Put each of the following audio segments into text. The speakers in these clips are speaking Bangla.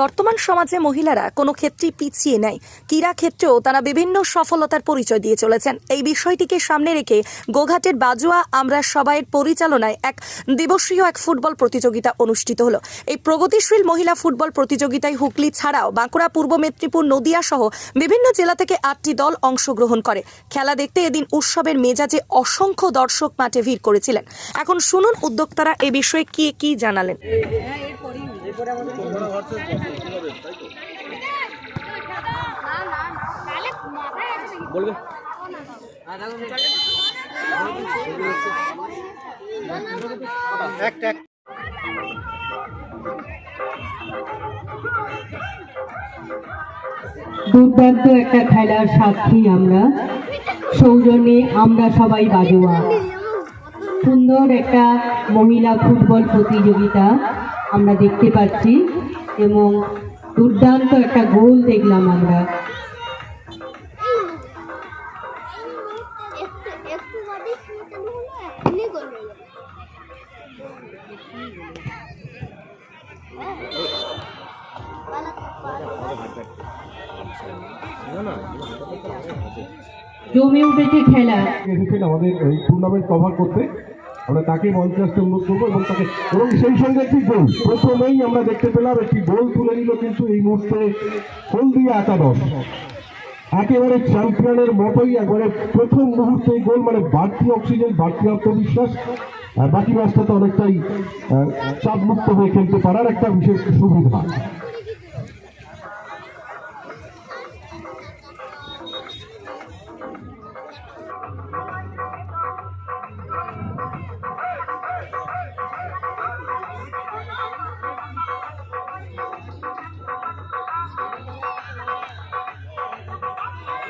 বর্তমান সমাজে মহিলারা কোনো ক্ষেত্রেই পিছিয়ে নেই। ক্রীড়া ক্ষেত্রেও তারা বিভিন্ন সফলতার পরিচয় দিয়ে চলেছেন। এই বিষয়টিকে সামনে রেখে গোঘাটের বাজুয়া আমরা সবাইয়ের পরিচালনায় এক দিবসীয় এক ফুটবল প্রতিযোগিতা অনুষ্ঠিত হলো। এই প্রগতিশীল মহিলা ফুটবল প্রতিযোগিতায় হুগলি ছাড়াও বাঁকুড়া, পূর্ব মেদিনীপুর, নদিয়া সহ বিভিন্ন জেলা থেকে আটটি দল অংশগ্রহণ করে। খেলা দেখতে এদিন উৎসবের মেজাজে অসংখ্য দর্শক মাঠে ভিড় করেছিলেন। এখন শুনুন উদ্যোক্তারা এ বিষয়ে কি কি জানালেন। বলবে? একটা। দুর্দান্ত একটা খেলার সাক্ষী আমরা। সৌজন্যে আমরা সবাই বাজোয়া। সুন্দর একটা মহিলা ফুটবল প্রতিযোগিতা। আমরা দেখতে পাচ্ছি এবং দুর্দান্ত একটা গোল দেখলাম আমরা। জমে উঠেছে খেলা। এসেছেন আমাদের এই টুর্নামেন্ট কভার করতে আমরা তাকে মঞ্চে আসতে অনুরোধ করব এবং তাকে এবং সেই সঙ্গে একটি গোল। প্রথমেই আমরা দেখতে পেলাম একটি গোল তুলে নিল কিন্তু এই মুহূর্তে হলদিয়া একাদশ। একেবারে চ্যাম্পিয়নের মতোই একবারে প্রথম মুহূর্তে গোল মানে বাড়তি অক্সিজেন বাড়তি আত্মবিশ্বাস। বাকি ম্যাচটাতে অনেকটাই আহ, চাপমুক্ত হয়ে খেলতে পারার একটা বিশেষ সুবিধা।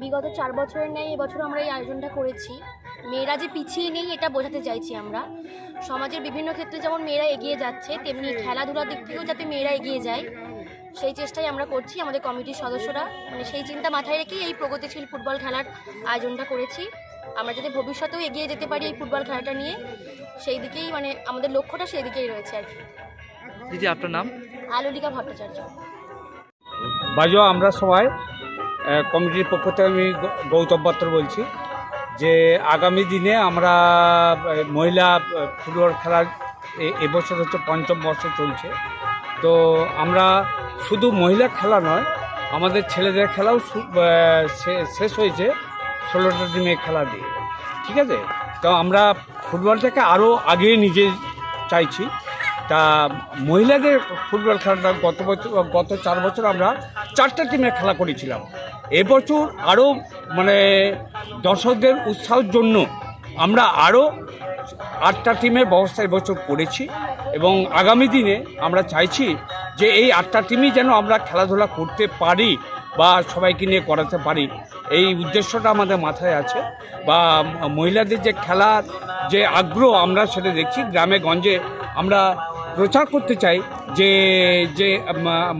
বিগত চার বছরের ন্যায় এবছর আমরা এই আয়োজনটা করেছি। মেয়েরা যে পিছিয়ে নেই, এটা বোঝাতে চাইছি আমরা। সমাজের বিভিন্ন ক্ষেত্রে যেমন মেয়েরা এগিয়ে যাচ্ছে, তেমনি খেলাধুলার দিক থেকেও যাতে মেয়েরা এগিয়ে যায়। সেই চেষ্টাই আমরা করছি আমাদের কমিটির সদস্যরা। মানে সেই চিন্তা মাথায় রেখেই এই প্রগতিশীল ফুটবল খেলার আয়োজনটা করেছি। আমরা যাতে ভবিষ্যতেও এগিয়ে যেতে পারি এই ফুটবল খেলাটা নিয়ে সেই দিকেই মানে আমাদের লক্ষ্যটা সেই দিকেই রয়েছে আর কি। দিদি আপনার নাম? আলোলিকা ভট্টাচার্য। বাজো আমরা সবাই কমিটির পক্ষ থেকে আমি গৌতম পাত্র বলছি যে আগামী দিনে আমরা মহিলা ফুটবল খেলার এ- এবছর হচ্ছে পঞ্চম বর্ষ চলছে। তো আমরা শুধু মহিলা খেলা নয়, আমাদের ছেলেদের খেলাও শেষ হয়েছে ষোলোটা টিমে খেলা দিয়ে। ঠিক আছে? তো আমরা ফুটবলটাকে আরও আগিয়ে নিজে চাইছি। তা মহিলাদের ফুটবল খেলাটা গত বছর, গত চার বছর আমরা চারটা টিমে খেলা করেছিলাম। এবছর আরও মানে দর্শকদের উৎসাহের জন্য আমরা আরও আটটা টিমের ব্যবস্থা এবছর করেছি এবং আগামী দিনে আমরা চাইছি যে এই আটটা টিমই যেন আমরা খেলাধুলা করতে পারি বা সবাইকে নিয়ে করাতে পারি, এই উদ্দেশ্যটা আমাদের মাথায় আছে। বা মহিলাদের যে খেলার যে আগ্রহ আমরা সেটা দেখছি, গ্রামে গঞ্জে আমরা প্রচার করতে চাই যে যে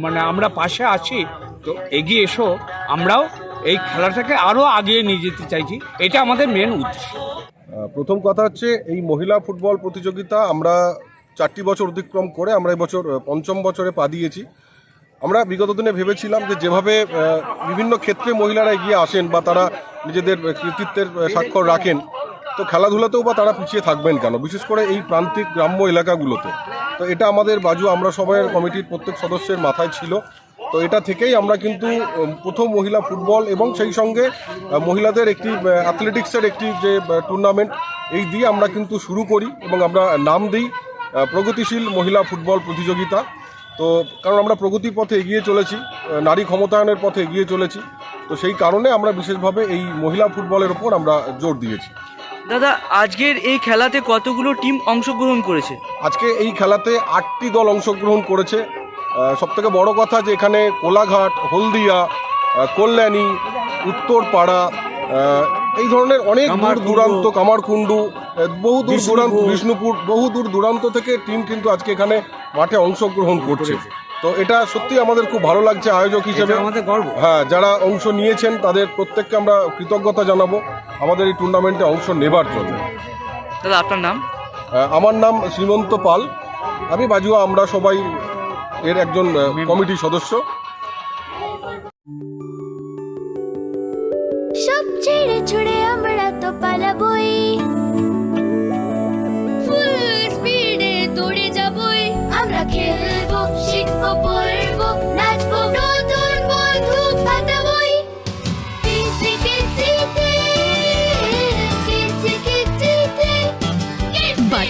মানে আমরা পাশে আছি, তো এগিয়ে এসো, আমরাও এই খেলাটাকে আরও আগিয়ে নিয়ে যেতে চাইছি, এটা আমাদের মেন উদ্দেশ্য। প্রথম কথা হচ্ছে এই মহিলা ফুটবল প্রতিযোগিতা আমরা চারটি বছর অতিক্রম করে আমরা এবছর পঞ্চম বছরে পা দিয়েছি। আমরা বিগত দিনে ভেবেছিলাম যে যেভাবে বিভিন্ন ক্ষেত্রে মহিলারা এগিয়ে আসেন বা তারা নিজেদের কৃতিত্বের স্বাক্ষর রাখেন, তো খেলাধুলাতেও বা তারা পিছিয়ে থাকবেন কেন? বিশেষ করে এই প্রান্তিক গ্রাম্য এলাকাগুলোতে। তো এটা আমাদের বাজু, আমরা সবাই কমিটির প্রত্যেক সদস্যের মাথায় ছিল। তো এটা থেকেই আমরা কিন্তু প্রথম মহিলা ফুটবল এবং সেই সঙ্গে মহিলাদের একটি অ্যাথলেটিক্সের একটি যে টুর্নামেন্ট এই দিয়ে আমরা কিন্তু শুরু করি এবং আমরা নাম দিই। প্রগতিশীল মহিলা ফুটবল প্রতিযোগিতা। তো কারণ আমরা প্রগতির পথে এগিয়ে চলেছি নারী ক্ষমতায়নের পথে এগিয়ে চলেছি তো সেই কারণে আমরা বিশেষভাবে এই মহিলা ফুটবলের ওপর আমরা জোর দিয়েছি। দাদা আজকের এই খেলাতে কতগুলো টিম অংশগ্রহণ করেছে? আজকে এই খেলাতে আটটি দল অংশগ্রহণ করেছে। সব থেকে বড় কথা যে এখানে কোলাঘাট হলদিয়া কল্যাণী উত্তরপাড়া এই ধরনের অনেক দূর দূরান্ত কামারকুণ্ডু বহু দূর দূরান্ত বিষ্ণুপুর বহু দূর দূরান্ত থেকে টিম কিন্তু আজকে এখানে মাঠে অংশগ্রহণ করছে। তো এটা সত্যি আমাদের খুব ভালো লাগছে আয়োজক হিসেবে। আমাদের গর্ব। হ্যাঁ যারা অংশ নিয়েছেন তাদের প্রত্যেককে আমরা কৃতজ্ঞতা জানাব। আমাদের এই টুর্নামেন্টে অংশ নেবার জন্য। দাদা আপনার নাম? আমার নাম শ্রীমন্ত পাল। আমি বাজুয়া আমরা সবাই এর একজন কমিটির সদস্য। সব ছেড়ে ছুড়ে আমরা তো পালাবই।